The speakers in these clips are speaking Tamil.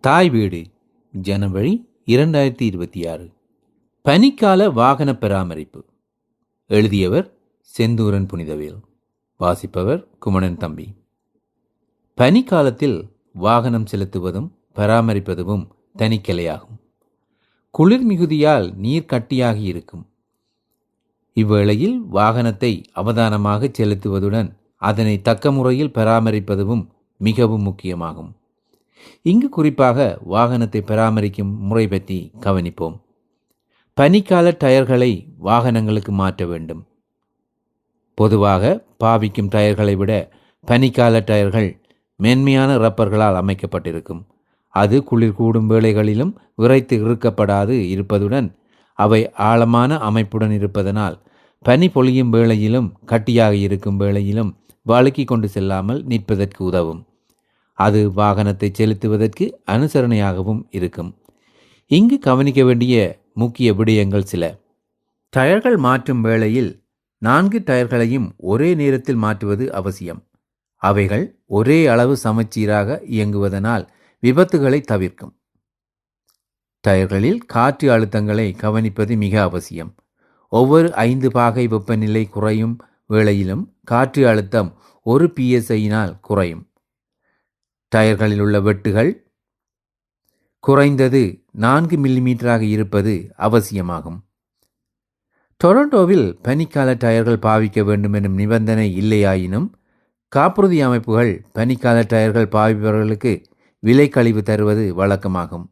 தாய் வீடு ஜனவரி இரண்டாயிரத்தி இருபத்தி ஆறு. பனிக்கால வாகன பராமரிப்பு. எழுதியவர் செந்தூரன் புனிதவேல். வாசிப்பவர் குமணன் தம்பி. பனிக்காலத்தில் வாகனம் செலுத்துவதும் பராமரிப்பதும் தனிக்கலையாகும். குளிர் மிகுதியால் நீர் கட்டியாகி இருக்கும். இவ்வேளையில் வாகனத்தை அவதானமாக செலுத்துவதுடன் அதனை தக்க முறையில் பராமரிப்பதும் மிகவும் முக்கியமாகும். இங்கு குறிப்பாக வாகனத்தை பராமரிக்கும் முறை பற்றி கவனிப்போம். பனிக்கால டயர்களை வாகனங்களுக்கு மாற்ற வேண்டும். பொதுவாக பாவிக்கும் டயர்களை விட பனிக்கால டயர்கள் மென்மையான ரப்பர்களால் அமைக்கப்பட்டிருக்கும். அது குளிர் கூடும் வேளைகளிலும் விரைத்து இறுக்கப்படாது இருப்பதுடன் அவை ஆழமான அமைப்புடன் இருப்பதனால் பனி பொழியும் வேளையிலும் கட்டியாக இருக்கும் வேளையிலும் வழுக்கி கொண்டு செல்லாமல் நிற்பதற்கு உதவும். அது வாகனத்தை செலுத்துவதற்கு அனுசரணையாகவும் இருக்கும். இங்கு கவனிக்க வேண்டிய முக்கிய விடயங்கள் சில. டயர்கள் மாற்றும் வேளையில் நான்கு டயர்களையும் ஒரே நேரத்தில் மாற்றுவது அவசியம். அவைகள் ஒரே அளவு சமச்சீராக இயங்குவதனால் விபத்துகளை தவிர்க்கும். டயர்களில் காற்று அழுத்தங்களை கவனிப்பது மிக அவசியம். ஒவ்வொரு ஐந்து பாகை வெப்பநிலை குறையும் வேளையிலும் காற்று அழுத்தம் ஒரு பிஎஸ்ஐயினால் குறையும். டயர்களில் உள்ள வெட்டுகள். குறைந்தது நான்கு மில்லிமீட்டராக இருப்பது அவசியமாகும். டொரண்டோவில் பனிக்கால டயர்கள் பாவிக்க வேண்டும் எனும் நிபந்தனை இல்லையாயினும் காப்புறுதி அமைப்புகள் பனிக்கால டயர்கள் பாவிப்பவர்களுக்கு விலை கழிவு தருவது வழக்கமாகும்.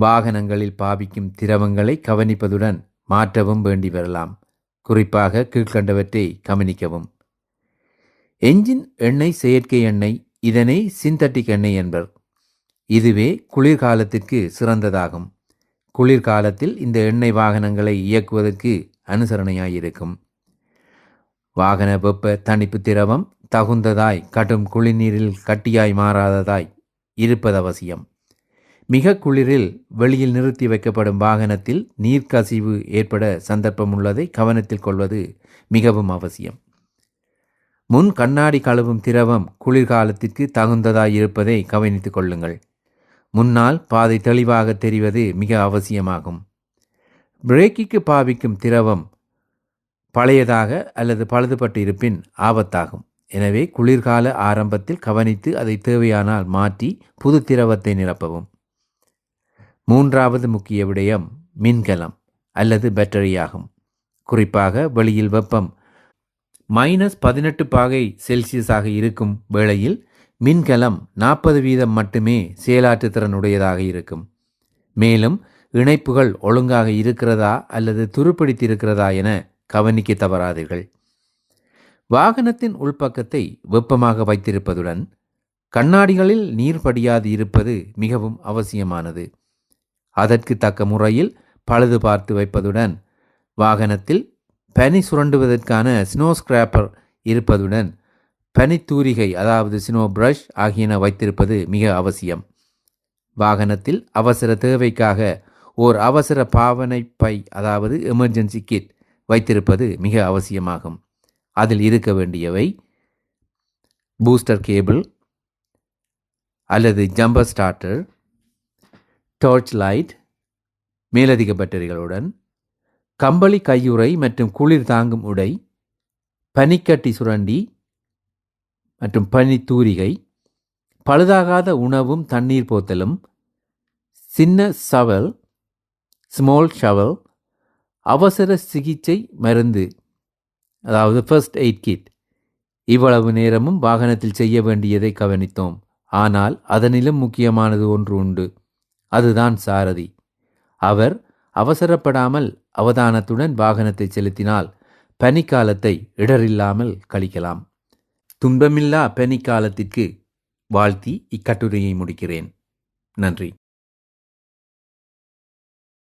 வாகனங்களில் பாவிக்கும் திரவங்களை கவனிப்பதுடன் மாற்றவும் வேண்டி வரலாம். குறிப்பாக கீழ்கண்டவற்றை கவனிக்கவும். என்ஜின் எண்ணெய் செயற்கை எண்ணெய் இதனை சிந்தட்டிக் எண்ணெய் என்பர். இதுவே குளிர்காலத்திற்கு சிறந்ததாகும். குளிர்காலத்தில் இந்த எண்ணெய் வாகனங்களை இயக்குவதற்கு அனுசரணையாயிருக்கும். வாகன வெப்ப தணிப்பு திரவம் தகுந்ததாய் கடும் குளிர்நீரில் கட்டியாய் மாறாததாய் இருப்பது அவசியம் மிக குளிரில் வெளியில் நிறுத்தி வைக்கப்படும் வாகனத்தில் நீர்க்கசிவு ஏற்பட சந்தர்ப்பம் உள்ளதை கவனத்தில் கொள்வது மிகவும் அவசியம். முன் கண்ணாடி கழுவும் திரவம் குளிர்காலத்திற்கு தகுந்ததாய் இருப்பதை கவனித்துக் கொள்ளுங்கள். முன்னால் பாதை தெளிவாக தெரிவது மிக அவசியமாகும். பிரேக்கிக்கு பாவிக்கும் திரவம் பழையதாக அல்லது பழுதுபட்டு இருப்பின் ஆபத்தாகும். எனவே குளிர்கால ஆரம்பத்தில் கவனித்து அதை தேவையானால் மாற்றி புது திரவத்தை நிரப்பவும். மூன்றாவது முக்கிய விடயம் மின்கலம் அல்லது பேட்டரியாகும். குறிப்பாக வெளியில் வெப்பம் மைனஸ் பதினெட்டு பாகை செல்சியஸாக இருக்கும் வேளையில் மின்கலம் நாற்பது வீதம் மட்டுமே செயலாற்றுத்திறனுடையதாக இருக்கும். மேலும் இணைப்புகள் ஒழுங்காக இருக்கிறதா அல்லது துருப்பிடித்திருக்கிறதா என கவனிக்க தவறாதீர்கள். வாகனத்தின் உள்பக்கத்தை வெப்பமாக வைத்திருப்பதுடன் கண்ணாடிகளில் நீர் படியாது இருப்பது மிகவும் அவசியமானது. அதற்கு தக்க முறையில் பழுது பார்த்து வைப்பதுடன் வாகனத்தில் பனி சுரண்டுவதற்கான ஸ்னோ ஸ்கிராப்பர் இருப்பதுடன் பனித்தூரிகை அதாவது ஸ்னோ ப்ரஷ் ஆகியன வைத்திருப்பது மிக அவசியம். வாகனத்தில் அவசர தேவைக்காக ஓர் அவசர பாவனை பை அதாவது எமர்ஜென்சி கிட் வைத்திருப்பது மிக அவசியமாகும். அதில் இருக்க வேண்டியவை பூஸ்டர் கேபிள் அல்லது ஜம்பர் ஸ்டார்டர் டார்ச் லைட் மேலதிக பேட்டரிகளுடன் கம்பளி கையுறை மற்றும் குளிர் தாங்கும் உடை பனிக்கட்டி சுரண்டி மற்றும் பனித்தூரிகை பழுதாகாத உணவும் தண்ணீர் போத்தலும் சின்ன சவல் ஸ்மால் ஷவல் அவசர சிகிச்சை மருந்து அதாவது ஃபர்ஸ்ட் எய்ட் கிட் இவ்வளவு நேரமும் வாகனத்தில் செய்ய வேண்டியதை கவனித்தோம். ஆனால் அதனிலும் முக்கியமானது ஒன்று உண்டு. அதுதான் சாரதி. அவர் அவசரப்படாமல் அவதானத்துடன் வாகனத்தை செலுத்தினால் பனிக்காலத்தை இடரில்லாமல் கழிக்கலாம். துன்பமில்லா பனிக்காலத்திற்கு வாழ்த்தி இக்கட்டுரையை முடிக்கிறேன். நன்றி.